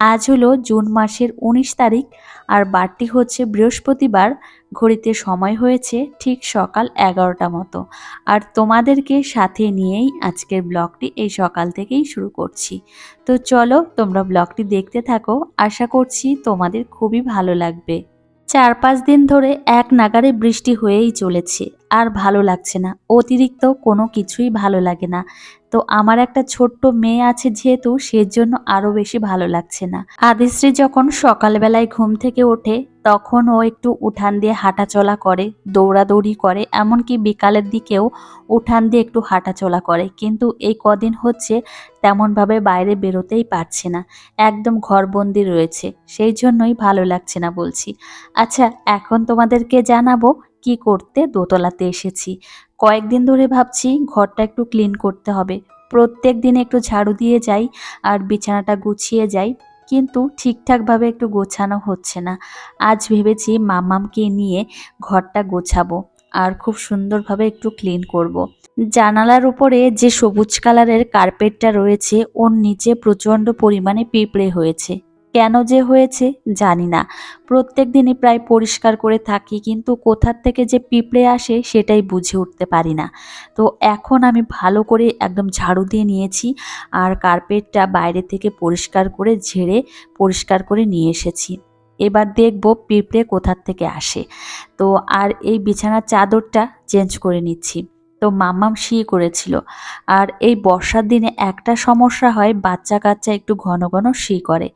আজ হলো জুন মাসের উনিশ তারিখ আর বারটি হচ্ছে বৃহস্পতিবার। ঘড়িতে সময় হয়েছে ঠিক সকাল এগারোটা মতো। আর তোমাদেরকে সাথে নিয়েই আজকের ব্লগটি এই সকাল থেকেই শুরু করছি। তো চলো তোমরা ব্লগটি দেখতে থাকো। আশা করছি তোমাদের খুবই ভালো লাগবে। চার পাঁচ দিন ধরে এক নাগারে বৃষ্টি হয়েই চলেছে, আর ভালো লাগছে না। অতিরিক্ত কোনো কিছুই ভালো লাগে না। তো আমার একটা ছোট্ট মেয়ে আছে যেহেতু, সেজন্য আরও বেশি ভালো লাগছে না। আদিশ্রী যখন সকালবেলায় ঘুম থেকে ওঠে তখন ও একটু উঠান দিয়ে হাঁটাচলা করে, দৌড়াদৌড়ি করে, এমনকি বিকালের দিকেও উঠান দিয়ে একটু হাঁটাচলা করে। কিন্তু এই কদিন হচ্ছে তেমনভাবে বাইরে বেরোতেই পারছে না। একদম ঘরবন্দি রয়েছে। সেই জন্যই ভালো লাগছে না বলছি। আচ্ছা এখন তোমাদেরকে জানাব কি করতে দোতলাতে এসেছি। কয়েকদিন ধরে ভাবছি ঘরটা একটু ক্লিন করতে হবে। প্রত্যেক দিন একটু ঝাড়ু দিয়ে যাই আর বিছানাটা গুছিয়ে যাই। কিন্তু ঠিকঠাকভাবে একটু গোছানো হচ্ছে না আজ ভেবেছি মামামকে নিয়ে ঘরটা গোছাবো আর খুব সুন্দরভাবে একটু ক্লিন করব। জানালার উপরে যে সবুজ কালারের কার্পেটটা রয়েছে, ওর নিচে প্রচণ্ড পরিমাণে পিঁপড়ে হয়েছে কেন যে হয়েছে জানি না। প্রত্যেক দিনই প্রায় পরিষ্কার করে থাকি, কিন্তু কোথার থেকে যে পিঁপড়ে আসে সেটাই বুঝে উঠতে পারি না। তো এখন আমি ভালো করে একদম ঝাড়ু দিয়ে নিয়েছি আর কার্পেটটা বাইরে থেকে পরিষ্কার করে ঝেড়ে পরিষ্কার করে নিয়ে এসেছি। এবার দেখব পিঁপড়ে কোথার থেকে আসে। তো আর এই বিছানার চাদরটা চেঞ্জ করে নিচ্ছি। তো মাম্মাম শি করেছিল। আর এই বর্ষার দিনে একটা সমস্যা হয় বাচ্চা কাচ্চা একটু ঘন ঘন শি করে।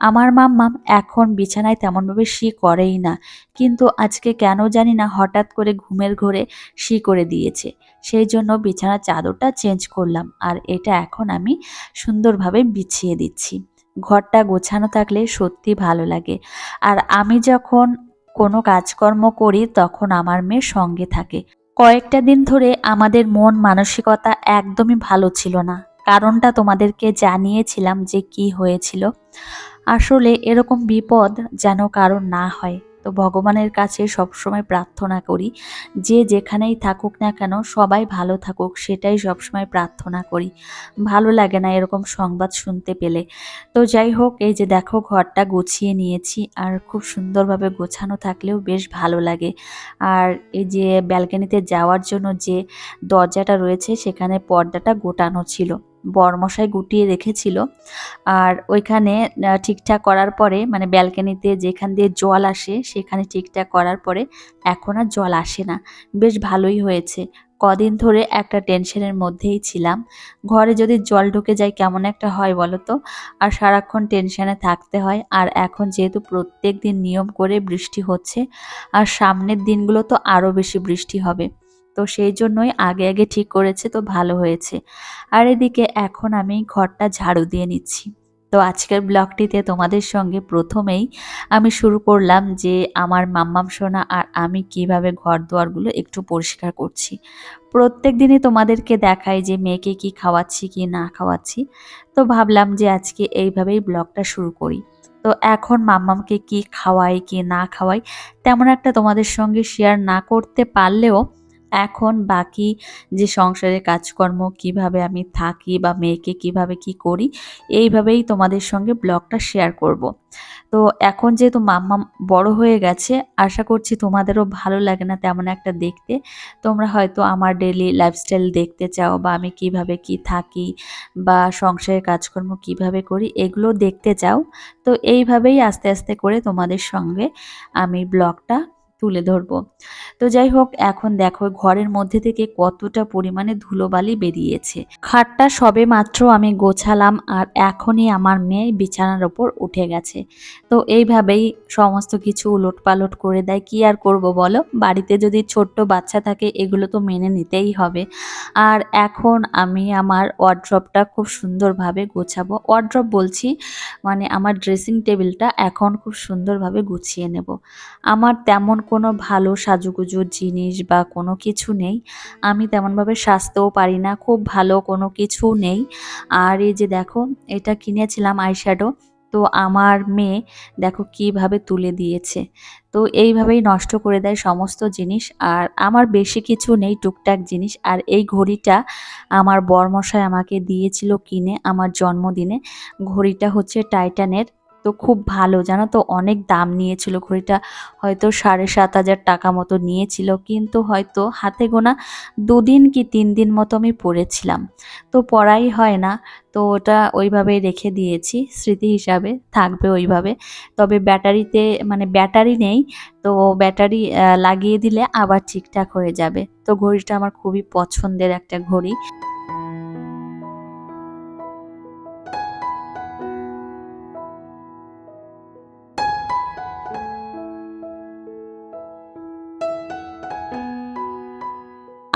আমার মাম্মাম এখন বিছানায় তেমনভাবে শি করেই না, কিন্তু আজকে কেন জানি না হঠাৎ করে ঘুমের ঘোরে শি করে দিয়েছে। সেই জন্য বিছানার চাদরটা চেঞ্জ করলাম আর এটা এখন আমি সুন্দরভাবে বিছিয়ে দিচ্ছি। ঘরটা গোছানো থাকলে সত্যি ভালো লাগে। আর আমি যখন কোনো কাজকর্ম করি তখন আমার মেয়ে সঙ্গে থাকে। কয়েকটা দিন ধরে আমাদের মন মানসিকতা একদমই ভালো ছিল না। কারণটা তোমাদেরকে জানিয়েছিলাম যে কি হয়েছিল। আসলে এরকম বিপদ যেন কারণ না হয়। তো ভগবানের কাছে সবসময় প্রার্থনা করি, যে যেখানেই থাকুক না কেন সবাই ভালো থাকুক, সেটাই সবসময় প্রার্থনা করি। ভালো লাগে না এরকম সংবাদ শুনতে পেলে। তো যাই হোক, এই যে দেখো ঘরটা গুছিয়ে নিয়েছি, আর খুব সুন্দরভাবে গোছানো থাকলেও বেশ ভালো লাগে। আর এই যে ব্যালকানিতে যাওয়ার জন্য যে দরজাটা রয়েছে, সেখানে পর্দাটা গোটানো ছিল। বরমশাই গুটিয়ে রেখেছিল। আর ওইখানে ঠিকঠাক করার পরে মানে ব্যালকানিতে যেখান দিয়ে জল আসে, সেখানে ঠিকঠাক করার পরে এখন আর জল আসে না। বেশ ভালোই হয়েছে। কদিন ধরে একটা টেনশনের মধ্যেই ছিলাম। ঘরে যদি জল ঢুকে যায়, কেমন একটা হয় বলো তো? আর সারাক্ষণ টেনশনে থাকতে হয়। আর এখন যেহেতু প্রত্যেক দিন নিয়ম করে বৃষ্টি হচ্ছে, আর সামনের দিনগুলো তো আরও বেশি বৃষ্টি হবে। তো সেই জন্যই আগে আগে ঠিক করেছে, তো ভালো হয়েছে। আর এদিকে এখন আমি ঘরটা ঝাড়ু দিয়ে নিচ্ছি। তো আজকের ব্লগটিতে তোমাদের সঙ্গে প্রথমেই আমি শুরু করলাম যে আমার মাম্মাম সোনা আর আমি কীভাবে ঘর দুয়ারগুলো একটু পরিষ্কার করছি। প্রত্যেক দিনই তোমাদেরকে দেখাই যে মেয়েকে কি খাওয়াচ্ছি, কি না খাওয়াচ্ছি। তো ভাবলাম যে আজকে এইভাবেই ব্লগটা শুরু করি। তো এখন মাম্মামকে কি খাওয়াই, কি না খাওয়াই, তেমন একটা তোমাদের সঙ্গে শেয়ার না করতে পারলেও এখন বাকি যে সংসারের কাজকর্ম, কীভাবে আমি থাকি বা মেয়েকে কীভাবে কি করি, এইভাবেই তোমাদের সঙ্গে ব্লগটা শেয়ার করব। তো এখন যেহেতু মাম্মা বড় হয়ে গেছে, আশা করছি তোমাদেরও ভালো লাগে না তেমন একটা দেখতে তোমরা হয়তো আমার ডেলি লাইফস্টাইল দেখতে চাও বা আমি কীভাবে কি থাকি বা সংসারের কাজকর্ম কীভাবে করি, এগুলো দেখতে চাও তো এইভাবেই আস্তে আস্তে করে তোমাদের সঙ্গে আমি ব্লগটা তুলে ধরবো। তো যাই হোক, এখন দেখো ঘরের মধ্যে থেকে কতটা পরিমাণে ধুলোবালি বেরিয়েছে। খাটটা সবে মাত্র আমি গোছালাম আর এখনই আমার মেয়ে বিছানার ওপর উঠে গেছে। তো এইভাবেই সমস্ত কিছু উলট পালট করে দেয়। কি আর করব বলো? বাড়িতে যদি ছোট্ট বাচ্চা থাকে, এগুলো তো মেনে নিতেই হবে। আর এখন আমি আমার ওয়ার্ড্রপটা খুব সুন্দরভাবে গোছাবো। ওয়ার্ড্রপ বলছি মানে আমার ড্রেসিং টেবিলটা এখন খুব সুন্দরভাবে গুছিয়ে নেব। আমার তেমন কোনো ভালো সাজুগুজুর জিনিস বা কোনো কিছু নেই। আমি তেমনভাবে সাজতেও পারি না, খুব ভালো কোনো কিছু নেই। আর এই যে দেখো, এটা কিনেছিলাম আইশ্যাডো তো আমার মেয়ে দেখো কীভাবে তুলে দিয়েছে। তো এইভাবেই নষ্ট করে দেয় সমস্ত জিনিস। আর আমার বেশি কিছু নেই টুকটাক জিনিস। আর এই ঘড়িটা আমার বরমশাই আমাকে দিয়েছিল কিনে আমার জন্মদিনে। ঘড়িটা হচ্ছে টাইটানের তো খুব ভালো। জানো তো, অনেক দাম নিয়েছিল। ঘড়িটা হয়তো সাড়ে সাত হাজার টাকা মতো নিয়েছিল। কিন্তু হয়তো হাতে গোনা দুদিন কি তিন দিন মতো আমি পরেছিলাম। তো পড়াই হয় না। তো ওটা ওইভাবে রেখে দিয়েছি। স্মৃতি হিসাবে থাকবে ওইভাবে। তবে ব্যাটারিতে মানে ব্যাটারি নেই। তো ব্যাটারি লাগিয়ে দিলে আবার ঠিকঠাক হয়ে যাবে। তো ঘড়িটা আমার খুবই পছন্দের একটা ঘড়ি।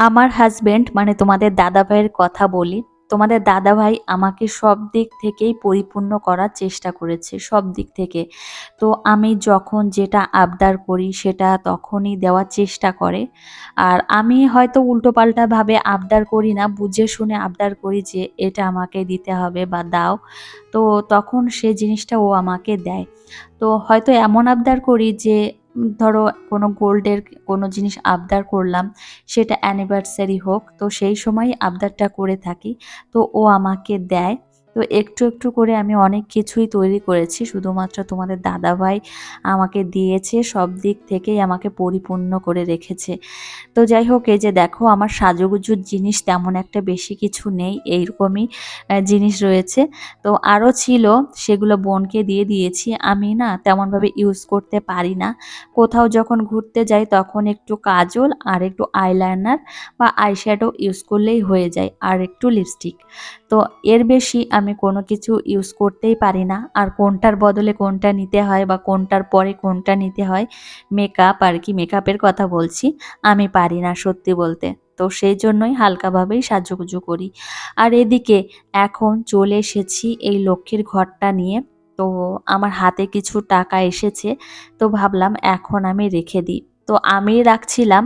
আমার হাজব্যান্ড মানে তোমাদের দাদা ভাইয়ের কথা বলি, তোমাদের দাদা ভাই আমাকে সব দিক থেকেই পরিপূর্ণ করার চেষ্টা করেছে, সব দিক থেকে। তো আমি যখন যেটা আবদার করি, সেটা তখনই দেওয়ার চেষ্টা করে। আর আমি হয়তো উল্টোপাল্টাভাবে আবদার করি না, বুঝে শুনে আবদার করি যে এটা আমাকে দিতে হবে বা দাও। তো তখন সে জিনিসটা ও আমাকে দেয়। তো হয়তো এমন আবদার করি যে ধরো কোনো গোল্ডের কোনো জিনিস আবদার করলাম, সেটা অ্যানিভার্সারি হোক, তো সেই সময় আবদারটা করে থাকি। তো ও আমাকে দেয় তো একটু একটু করে আমি অনেক কিছুই তৈরি করেছি। শুধুমাত্র তোমাদের দাদাভাই আমাকে দিয়েছে, সব দিক থেকেই আমাকে পরিপূর্ণ করে রেখেছে। তো যাই হোক, এই যে দেখো, আমার সাজুগুজুর জিনিস তেমন একটা বেশি কিছু নেই, এইরকমই জিনিস রয়েছে। তো আরও ছিল, সেগুলো বোনকে দিয়ে দিয়েছি। আমি না তেমনভাবে ইউজ করতে পারি না। কোথাও যখন ঘুরতে যাই, তখন একটু কাজল আর একটু আইলাইনার বা আইশ্যাডো ইউজ করলেই হয়ে যায়, আর একটু লিপস্টিক। তো এর বেশি কোনো কিছু ইউজ করতেই পারি না। আর কোনটার বদলে কোনটা নিতে হয় বা কোনটার পরে কোনটা নিতে হয় মেকআপ আর কি মেকআপের কথা বলছি, আমি পারি না সত্যি বলতে। তো সেই জন্যই হালকাভাবেই সাজুগুজু করি। আর এদিকে এখন চলে এসেছি এই লক্ষ্মীর ঘরটা নিয়ে। তো আমার হাতে কিছু টাকা এসেছে, তো ভাবলাম এখন আমি রেখে দিই। তো আমি রাখছিলাম।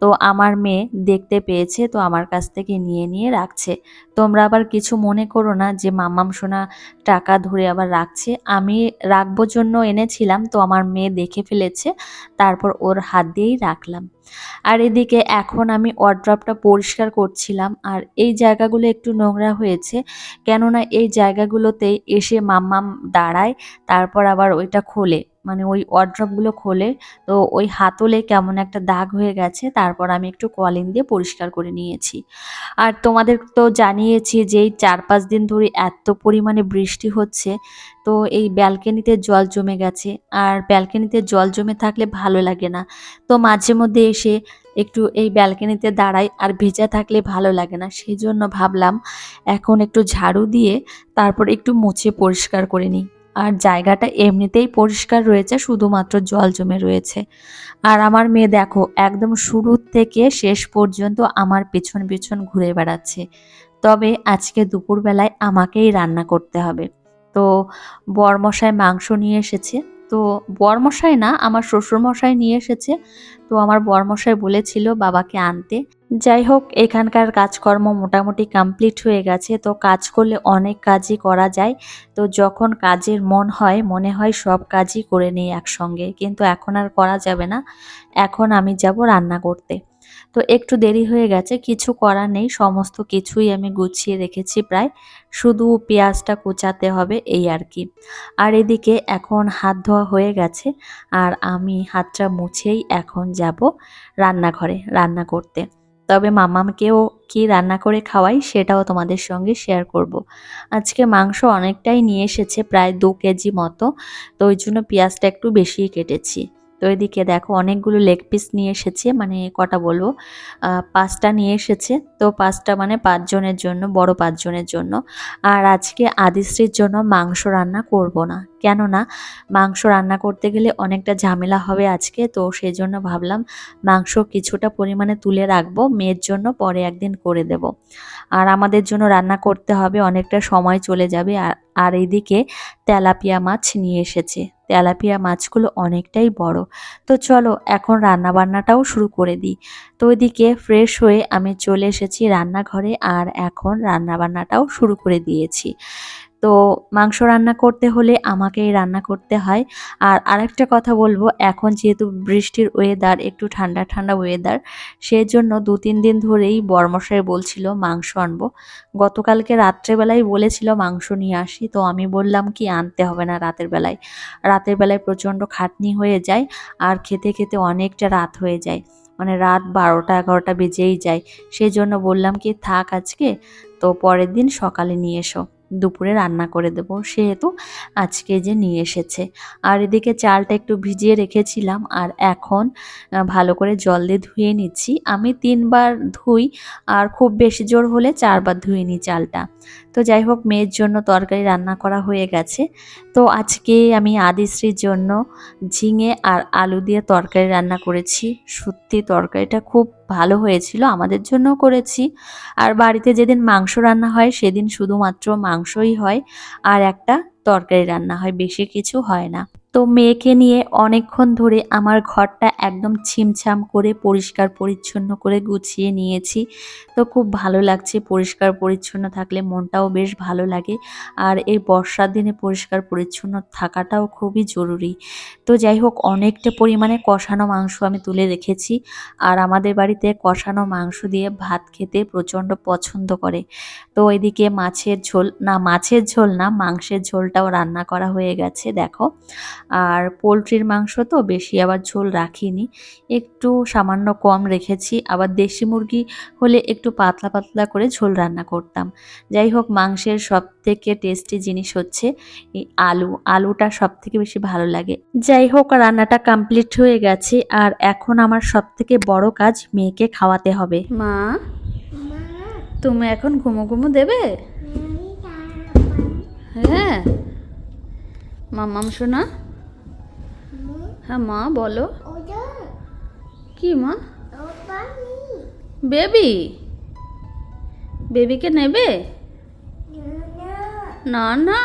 তো আমার মেয়ে দেখতে পেয়েছে, তো আমার কাছ থেকে নিয়ে নিয়ে রাখছে। তোমরা আবার কিছু মনে করো না যে মামাম সোনা টাকা ধরে আবার রাখছে। আমি রাখব জন্য এনেছিলাম, তো আমার মেয়ে দেখে ফেলেছে, তারপর ওর হাত দিয়েই রাখলাম। আর এদিকে এখন আমি ওয়ার্ড্রপটা পরিষ্কার করছিলাম, আর এই জায়গাগুলো একটু নোংরা হয়েছে। কেননা এই জায়গাগুলোতে এসে মাম্মাম দাঁড়ায়, তারপর আবার ওইটা খোলে। মানে ওই ওয়ার্ড্রপগুলো খোলে। তো ওই হাতলে কেমন একটা দাগ হয়ে গেছে, তারপর আমি একটু কলিন দিয়ে পরিষ্কার করে নিয়েছি। আর তোমাদের তো জানিয়েছি যে এই চার পাঁচ দিন ধরে এত পরিমাণে বৃষ্টি হচ্ছে, তো এই ব্যালকনিতে জল জমে গেছে। আর ব্যালকনিতে জল জমে থাকলে ভালো লাগে না। তো মাঝে মধ্যে এসে একটু এই ব্যালকনিতে দাঁড়াই আর ভেজা থাকলে ভালো লাগে না। সেই জন্য ভাবলাম এখন একটু ঝাড়ু দিয়ে তারপর একটু মুছে পরিষ্কার করে নিই। আর জায়গাটা এমনিতেই পরিষ্কার রয়েছে, শুধুমাত্র জল জমে রয়েছে। আর আমার মেয়ে দেখো, একদম শুরুর থেকে শেষ পর্যন্ত আমার পেছন পেছন ঘুরে বেড়াচ্ছে। তবে আজকে দুপুরবেলায় আমাকেই রান্না করতে হবে। তো বরমশাই মাংস নিয়ে এসেছে। তো বরমশাই না, আমার শ্বশুরমশাই নিয়ে এসেছে। তো আমার বরমশাই বলেছিল বাবাকে আনতে। যাই হোক, এখানকার কাজকর্ম মোটামুটি কমপ্লিট হয়ে গেছে। তো কাজ করলে অনেক কাজই করা যায়। তো যখন কাজের মন হয়, মনে হয় সব কাজই করে নিই একসঙ্গে। কিন্তু এখন আর করা যাবে না। এখন আমি যাব রান্না করতে। তো একটু দেরি হয়ে গেছে, কিছু করার নেই, সমস্ত কিছুই আমি গুছিয়ে রেখেছি প্রায়। শুধু পেঁয়াজটা কুচাতে হবে, এই আর কি। আর এদিকে এখন হাত ধোয়া হয়ে গেছে, আর আমি হাতটা মুছেই এখন যাব রান্নাঘরে রান্না করতে। তবে মামামকেও কি রান্না করে খাওয়াই সেটাও তোমাদের সঙ্গে শেয়ার করব। আজকে মাংস অনেকটাই নিয়ে এসেছে, প্রায় দু কেজি মতো, তো ওই জন্য পেঁয়াজটা একটু বেশিই কেটেছি। তো এদিকে দেখো অনেকগুলো লেগ পিস নিয়ে এসেছে মানে কটা বলব? পাঁচটা নিয়ে এসেছে। তো পাঁচটা মানে পাঁচজনের জন্য, বড় পাঁচজনের জন্য। আর আজকে আদিশ্রীর জন্য মাংস রান্না করব না। কেননা মাংস রান্না করতে গেলে অনেকটা ঝামেলা হবে আজকে, তো সেই জন্য ভাবলাম মাংস কিছুটা পরিমাণে তুলে রাখব, মেয়ের জন্য পরে একদিন করে দেব। আর আমাদের জন্য রান্না করতে হবে, অনেকটা সময় চলে যাবে। আর আর এইদিকে তেলাপিয়া মাছ নিয়ে এসেছে। তেলাপিয়া মাছগুলো অনেকটাই বড়। তো চলো, এখন রান্না বান্নাটাও শুরু করে দিই। তো ওইদিকে ফ্রেশ হয়ে আমি চলে এসেছি রান্নাঘরে আর এখন রান্না বান্নাটাও শুরু করে দিয়েছি। তো মাংস রান্না করতে হলে আমাকেই রান্না করতে হয়। আর আরেকটা কথা বলব, এখন যেহেতু বৃষ্টির ওয়েদার একটু ঠান্ডা ঠান্ডা ওয়েদার সেই জন্য দু তিন দিন ধরেই বরমশাই বলছিল মাংস আনব। গতকালকে রাত্রেবেলায় বলেছিল মাংস নিয়ে আসি, তো আমি বললাম কি আনতে হবে না রাতের বেলায়। রাতের বেলায় প্রচণ্ড খাটনি হয়ে যায় আর খেতে খেতে অনেকটা রাত হয়ে যায়। মানে রাত বারোটা এগারোটা বেজেই যায়। সেই জন্য বললাম কি থাক আজকে, তো পরের দিন সকালে নিয়ে এসো। দুপুরে রান্না করে দেবো। সেহেতু আজকে যে নিয়ে এসেছে। আর এদিকে চালটা একটু ভিজিয়ে রেখেছিলাম। আর এখন ভালো করে জল দিয়ে ধুয়ে নিচ্ছি। আমি তিনবার ধুই, আর খুব বেশি জোর হলে চারবার ধুয়ে নিই চালটা। তো যাই হোক, মেয়ের জন্য তরকারি রান্না করা হয়ে গেছে। তো আজকে আমি আদিশ্রীর জন্য ঝিঙে আর আলু দিয়ে তরকারি রান্না করেছি। সত্যি তরকারিটা খুব ভালো হয়েছিল, আমাদের জন্য করেছি। আর বাড়িতে যেদিন মাংস রান্না হয়, সেদিন শুধুমাত্র মাংসই হয়, আর একটা তরকারি রান্না হয়, বেশি কিছু হয় না। তো মেয়েকে নিয়ে অনেকক্ষণ ধরে আমার ঘরটা একদম ছিমছাম করে পরিষ্কার পরিচ্ছন্ন করে গুছিয়ে নিয়েছি। তো খুব ভালো লাগছে পরিষ্কার পরিচ্ছন্ন থাকলে, মনটাও বেশ ভালো লাগে। আর এই বর্ষার দিনে পরিষ্কার পরিচ্ছন্ন থাকাটাও খুবই জরুরি। তো যাই হোক, অনেকটা পরিমাণে কষানো মাংস আমি তুলে রেখেছি। আর আমাদের বাড়িতে কষানো মাংস দিয়ে ভাত খেতে প্রচণ্ড পছন্দ করে। তো এদিকে মাছের ঝোল, না মাছের ঝোল না, মাংসের ঝোলটাও রান্না করা হয়ে গেছে, দেখো। আর পোলট্রির মাংস তো বেশি আবার ঝোল রাখিনি। একটু সামান্য কম রেখেছি আবার দেশি মুরগি হলে একটু পাতলা পাতলা করে ঝোল রান্না করতাম। যাই হোক মাংসের সব থেকে টেস্টি জিনিস হচ্ছে এই আলু। আলুটা সব থেকে বেশি ভালো লাগে। যাই হোক রান্নাটা কমপ্লিট হয়ে গেছে আর এখন আমার সব থেকে বড় কাজ মেয়েকে খাওয়াতে হবে। মা তুমি এখন ঘুমো ঘুমো দেবে? হ্যাঁ। মামাম শোনা। হ্যাঁ মা বলো। কি মা? বেবি? বেবিকে নেবে? না না।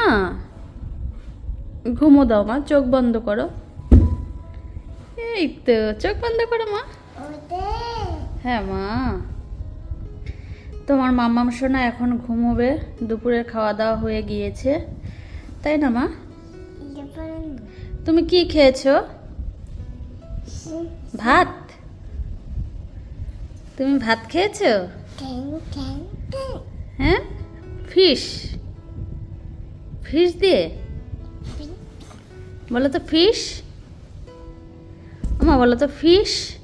ঘুমো দাও মা চোখ বন্ধ করো। এই তো চোখ বন্ধ করো মা। হ্যাঁ মা। তোমার মাম্মাম সোনা এখন ঘুমোবে দুপুরের খাওয়া দাওয়া হয়ে গিয়েছে। তাই না মা? তুমি কি খেয়েছো? ভাত? তুমি ভাত খেয়েছো? হ্যাঁ? ফিশ? ফিশ দিয়ে? বলো তো ফিশ? আমা বলো তো ফিশ?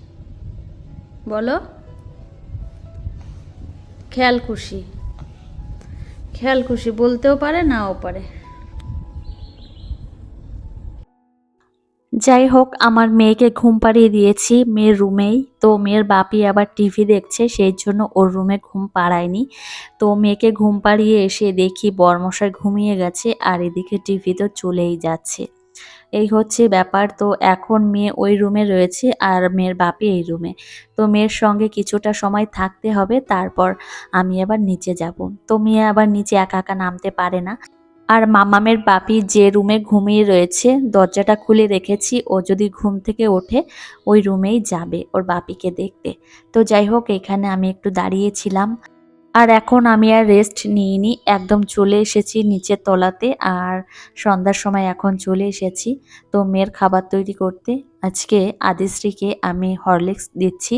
বলো। খেয়াল খুশি। খেয়াল খুশি বলতেও পারে নাও পারে। যাই হোক আমার মেয়েকে ঘুম পাড়িয়ে দিয়েছি, মেয়ের রুমেই। তো মেয়ের বাপি আবার টিভি দেখছে, সেই জন্য ওর রুমে ঘুম পাড়ায়নি। তো মেয়েকে ঘুম পাড়িয়ে এসে দেখি বরমশাই ঘুমিয়ে গেছে আর এদিকে টিভি তো চলেই যাচ্ছে। এই হচ্ছে ব্যাপার। তো এখন মেয়ে ওই রুমে রয়েছে আর মেয়ের বাপি এই রুমে। তো মেয়ের সঙ্গে কিছুটা সময় থাকতে হবে, তারপর আমি আবার নিচে যাব। তো মেয়ে আবার নিচে একা একা নামতে পারে না। আর মামামের বাপি যে রুমে ঘুমিয়ে রয়েছে, দরজাটা খুলে রেখেছি। ও যদি ঘুম থেকে ওঠে, ওই রুমেই যাবে ওর বাপিকে দেখতে। তো যাই হোক, এখানে আমি একটু দাঁড়িয়েছিলাম। আর এখন আমি আর রেস্ট নিইনি। একদম চলে এসেছি নিচের তলাতে আর সন্ধ্যার সময় এখন চলে এসেছি। তো মেয়ের খাবার তৈরি করতে আজকে আদিশ্রীকে আমি হরলিক্স দিচ্ছি।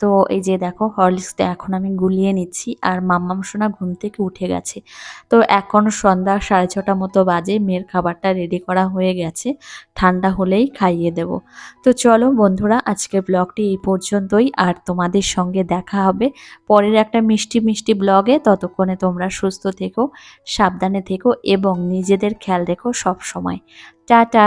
তো এই যে দেখো, হরলিক্সটা এখন আমি গুলিয়ে নিচ্ছি আর মাম্মাম সোনা ঘুম থেকে উঠে গেছে। তো এখন সন্ধ্যা সাড়ে ছটা মতো বাজে, মেয়ের খাবারটা রেডি করা হয়ে গেছে। ঠান্ডা হলেই খাইয়ে দেব। তো চলো বন্ধুরা, আজকের ব্লগটি এই পর্যন্তই। আর তোমাদের সঙ্গে দেখা হবে পরের একটা মিষ্টি মিষ্টি ব্লগে ততক্ষণে তোমরা সুস্থ থেকো, সাবধানে থেকো এবং নিজেদের খেয়াল রেখো সব সময়। টাটা!